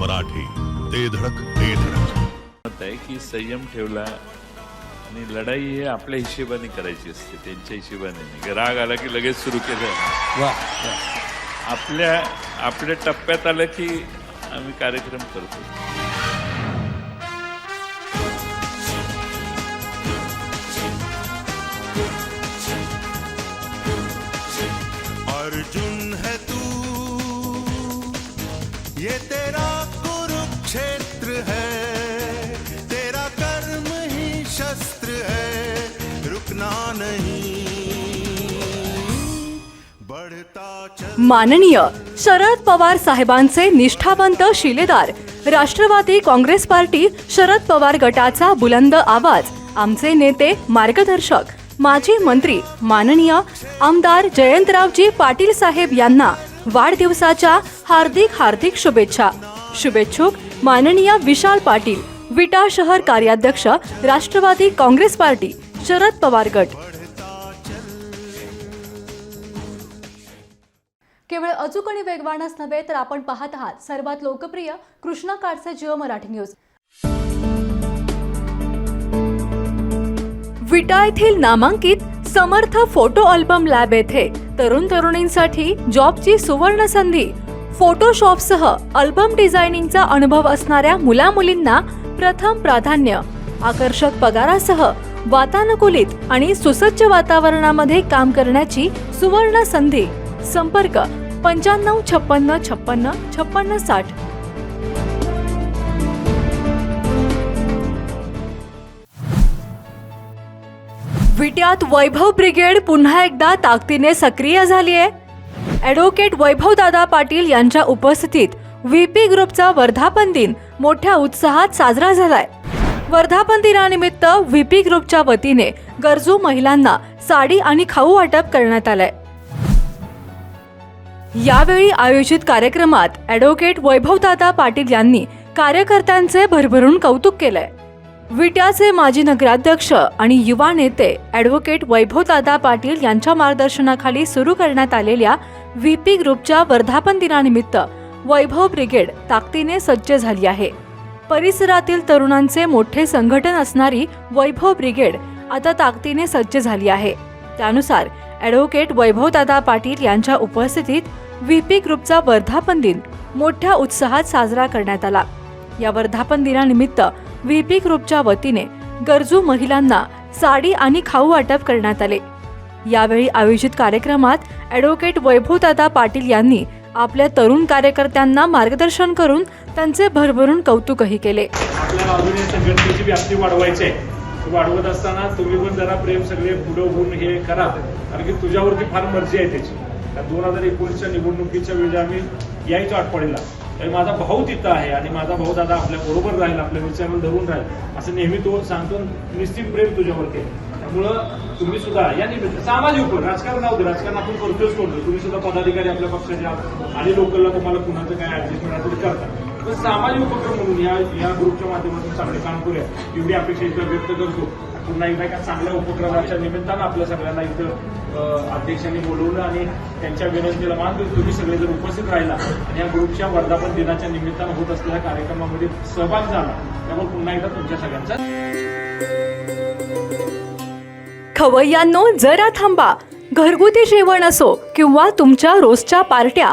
मराठी ते धडक ते धडक. मत आहे की संयम ठेवला आणि लढाई हे आपल्या हिशेबाने करायची असते त्यांच्या हिशेबाने नाही. राग आला की लगेच सुरू केलं. वा. आपल्या आपल्या टप्प्यात आलं की आम्ही कार्यक्रम करतो. अर्जुन है तू ये तेरा माननीय शरद पवार साहेबांचे निष्ठावंत शिलेदार राष्ट्रवादी काँग्रेस पार्टी शरद पवार गटाचा बुलंद आवाज आमचे नेते मार्गदर्शक माजी मंत्री माननीय आमदार जयंतरावजी पाटील साहेब यांना वाढदिवसाच्या हार्दिक हार्दिक शुभेच्छा. शुभेच्छुक माननीय विशाल पाटील विटा शहर कार्याध्यक्ष राष्ट्रवादी काँग्रेस पार्टी शरद पवार गट. केवळ अचूक आणि वेगवानच नव्हे तर आपण पाहत आहात सर्वात लोकप्रिय कृष्णा काडसे जिओ मराठी न्यूज. विटा येथील नामांकित समर्थ फोटो अल्बम लॅब येथे तरुण तरुणींसाठी जॉबची सुवर्ण संधी. फोटोशॉपसह अल्बम डिझायनिंगचा अनुभव असणाऱ्या मुला मुलींना प्रथम प्राधान्य. आकर्षक पगारासह वातानुकूलित आणि सुसज्ज वातावरणामध्ये काम करण्याची सुवर्ण संधी. संपर्क पंच्याण्णव छप्पन्न छप्पन्न छप्पन्न साठ. विट्यात वैभव ब्रिगेड पुन्हा एकदा ताकदीने सक्रिय झाली आहे ॲडव्होकेट वैभवदादा पाटील यांच्या उपस्थितीत व्हीपी ग्रुपचा वर्धापन दिन मोठ्या उत्साहात साजरा झालाय. वर्धापन दिनानिमित्त व्हीपी ग्रुपच्या वतीने गरजू महिलांना साडी आणि खाऊ वाटप करण्यात आलंय. यावेळी आयोजित कार्यक्रमात ॲडव्होकेट वैभवदादा पाटील यांनी कार्यकर्त्यांचे भरभरून कौतुक केलंय. विट्याचे माजी नगराध्यक्ष आणि युवा नेते ॲडव्होकेट वैभवदादा पाटील यांच्या मार्गदर्शनाखाली सुरू करण्यात आलेल्या व्हीपी ग्रुपच्या वर्धापन दिनानिमित्त वैभव ब्रिगेड ताकदीने सज्ज झाली आहे. परिसरातील तरुणांचे मोठे संघटन असणारी वैभव ब्रिगेड आता ताकदीने सज्ज झाली आहे. त्यानुसार ॲडव्होकेट वैभवदादा पाटील यांच्या उपस्थितीत व्हीपी ग्रुपचा वर्धापन दिन मोठ्या उत्साहात साजरा करण्यात आला. या वर्धापन दिनानिमित्त व्हीपी ग्रुपच्या वतीने गरजू महिलांना साडी आणि खाऊ वाटप करण्यात आले. यावेळी आयोजित कार्यक्रमात ॲडव्होकेट वैभवदादा पाटील यांनी आपल्या तरुण कार्यकर्त्यांना मार्गदर्शन करून त्यांचे भरभरून कौतुकही केले. आपल्याला व्याप्ती वाढवायची आहे वाढवत असताना तुम्ही पण जरा प्रेम सगळे पुढं होऊन हे करा. कारण की तुझ्यावरती फार मर्जी आहे त्याची. दोन हजार एकोणीसच्या निवडणुकीच्या वेळी आम्ही यायचो आठवडीला. तरी माझा भाऊ तिथं आहे आणि माझा भाऊ दादा आपल्या बरोबर राहील आपल्या विचारावर धरून राहील. असं नेहमी तो सांगतो निश्चित प्रेम तुझ्यावरती आहे. त्यामुळं तुम्ही सुद्धा या निमित्त सामाजिक उपयोग राजकारण नव्हतं राजकारण आपण करतोच कोणतो तुम्ही सुद्धा पदाधिकारी आपल्या पक्षाचे आहात आणि लोकलला तुम्हाला कुणाचं काय ऍडजस्टमेंट असेल करता. सामाजिक उपक्रम म्हणून या या ग्रुपच्या माध्यमातून चांगले काम करूया. एवढी अपेक्षा इथं व्यक्त करतो. पुन्हा एकदा एका चांगल्या उपक्रमाच्या निमित्तानं आपल्या सगळ्यांना इथं अध्यक्षांनी बोलवलं आणि त्यांच्या विनंतीला मान देऊन तुम्ही सगळे जर उपस्थित राहिला. आणि या ग्रुपच्या वर्धापन दिनाच्या निमित्तानं होत असलेल्या कार्यक्रमामध्ये सहभाग झाला. त्यामुळे पुन्हा एकदा तुमच्या सगळ्यांचा खवय्यांनो जरा थांबा. घरगुती जेवण असो किंवा तुमच्या रोजच्या पार्ट्या